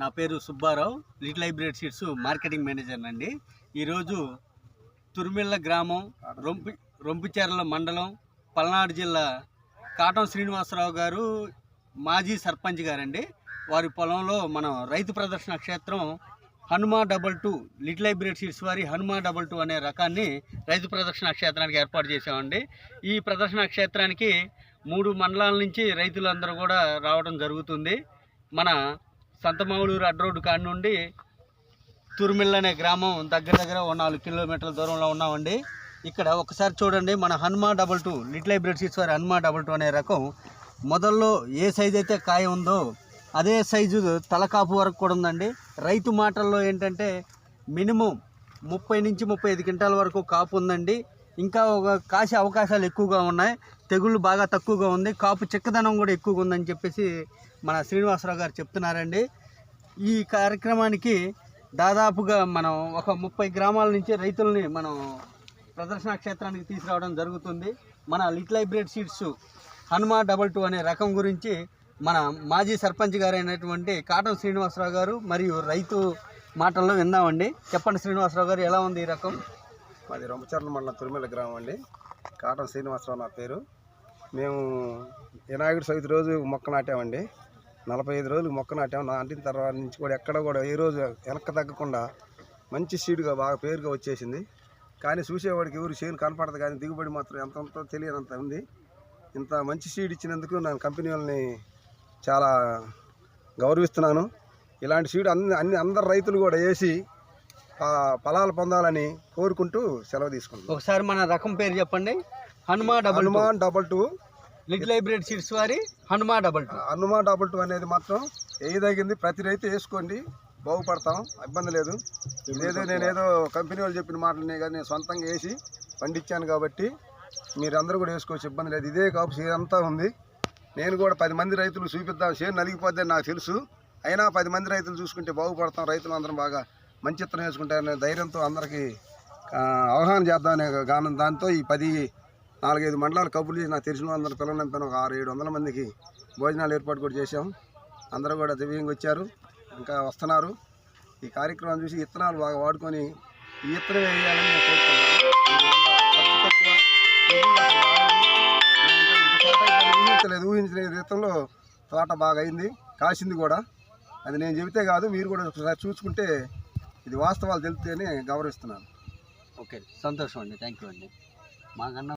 నా పేరు Subbarao Little Hybrid Seeds marketing manager అండి ఈరోజు తుర్మిళ్ళ గ్రామం రొంపి రొంపిచెర్ల మండలం పల్నాడు జిల్లా కాటం శ్రీనివాసరావు గారు మాజీ సర్పంచ్ గారండి. వారి పొలంలో మనం రైతు ప్రదర్శన క్షేత్రం Hanuma double two Little Hybrid Seeds వారి హనుమా డబల్ టూ అనే రకాన్ని రైతు ప్రదర్శన క్షేత్రానికి ఏర్పాటు చేసామండి ఈ ప్రదర్శన క్షేత్రానికి మూడు మండలాల నుంచి రైతులందరూ కూడా రావడం జరుగుతుంది. మన సంతమౌళూరు అడ్ రోడ్డు కాడి నుండి తుర్మిల్ అనే గ్రామం దగ్గర దగ్గర ఓ నాలుగు కిలోమీటర్ల దూరంలో ఉన్నామండి. ఇక్కడ ఒకసారి చూడండి మన Hanuma double two Little Hybrid Seeds వారి హనుమా డబల్ టూ అనే రకం. మొదల్లో ఏ సైజు అయితే కాయ ఉందో అదే సైజు తలకాపు వరకు కూడా ఉందండి. రైతు మాటల్లో ఏంటంటే మినిమం ముప్పై నుంచి ముప్పై ఐదు క్వింటాల వరకు కాపు ఉందండి. ఇంకా ఒక కాసే అవకాశాలు ఎక్కువగా ఉన్నాయి. తెగుళ్ళు బాగా తక్కువగా ఉంది. కాపు చిక్కదనం కూడా ఎక్కువగా ఉందని చెప్పేసి మన శ్రీనివాసరావు గారు చెప్తున్నారండి. ఈ కార్యక్రమానికి దాదాపుగా మనం ఒక ముప్పై గ్రామాల నుంచి రైతుల్ని మనం ప్రదర్శన క్షేత్రానికి తీసుకురావడం జరుగుతుంది. మన Little Hybrid Seeds Hanuma double two అనే రకం గురించి మన మాజీ సర్పంచ్ గారైనటువంటి కాటం శ్రీనివాసరావు గారు మరియు రైతు మాటల్లో విందామండి. చెప్పండి శ్రీనివాసరావు గారు ఎలా ఉంది ఈ రకం? మాది రొంపచర్ల మండలం తురిమెల గ్రామం అండి. కాటం శ్రీనివాసరావు నా పేరు. మేము వినాయకుడు చవితి రోజు మొక్క నాటామండి. నలభై ఐదు రోజులు మొక్క నాటాం. నాటిన తర్వాత నుంచి కూడా ఎక్కడ కూడా ఏ రోజు వెనక్కి తగ్గకుండా మంచి సీడ్గా బాగా పేరుగా వచ్చేసింది. కానీ చూసేవాడికి ఎవరు చేను కనపడదు కానీ దిగుబడి మాత్రం ఎంత ఉంటుందో తెలియనంత ఉంది. ఇంత మంచి సీడ్ ఇచ్చినందుకు నేను కంపెనీ వాళ్ళని చాలా గౌరవిస్తున్నాను. ఇలాంటి సీడ్ అన్ని అన్ని అందరు రైతులు కూడా వేసి ఆ ఫలాలు పొందాలని కోరుకుంటూ సెలవు తీసుకుంటాం ఒకసారి మన రకం పేరు చెప్పండి. Hanuma double Hanuman double two. Little Hybrid Seeds వారి Hanuma double two. Hanuman double two అనేది మాత్రం వేయదగింది ప్రతి రైతు వేసుకోండి బాగుపడతాం ఇబ్బంది లేదు. ఇదేదో నేనేదో కంపెనీ వాళ్ళు చెప్పిన మాటలనే కానీ నేను సొంతంగా వేసి పండించాను కాబట్టి మీరందరూ కూడా వేసుకోవచ్చు ఇబ్బంది లేదు. ఇదే కాపు ఇదంతా అంతా ఉంది. నేను కూడా పది మంది రైతులు చూపిద్దాం చేను నలిగిపోద్దని నాకు తెలుసు. అయినా పది మంది రైతులు చూసుకుంటే బాగుపడతాం రైతులు అందరం బాగా మంచి ఇత్తనం వేసుకుంటారనే ధైర్యంతో అందరికీ అవగాహన చేద్దామనే గానం దాంతో ఈ పది నాలుగైదు మండలాలు కబుర్లు చేసి నాకు తెలిసిన అందరూ పిల్లలు నింపాను ఒక ఆరు ఏడు వందల మందికి భోజనాలు ఏర్పాటు కూడా చేశాం. అందరూ కూడా దివ్యంగా వచ్చారు. ఇంకా వస్తున్నారు. ఈ కార్యక్రమం చూసి ఇత్తనాలు బాగా వాడుకొని ఈ ఇత్తనం వేయాలని నేను కోరుకుంటున్నాను. ఊహించలేదు ఊహించిన రీతంలో తోట బాగా అయింది కాసింది కూడా. అది నేను చెబితే కాదు మీరు కూడా ఒకసారి చూసుకుంటే ఇది వాస్తవాలు తెలిస్తేనే గౌరవిస్తున్నాను. ఓకే సంతోషం అండి. థ్యాంక్ యూ అండి. మాకన్నా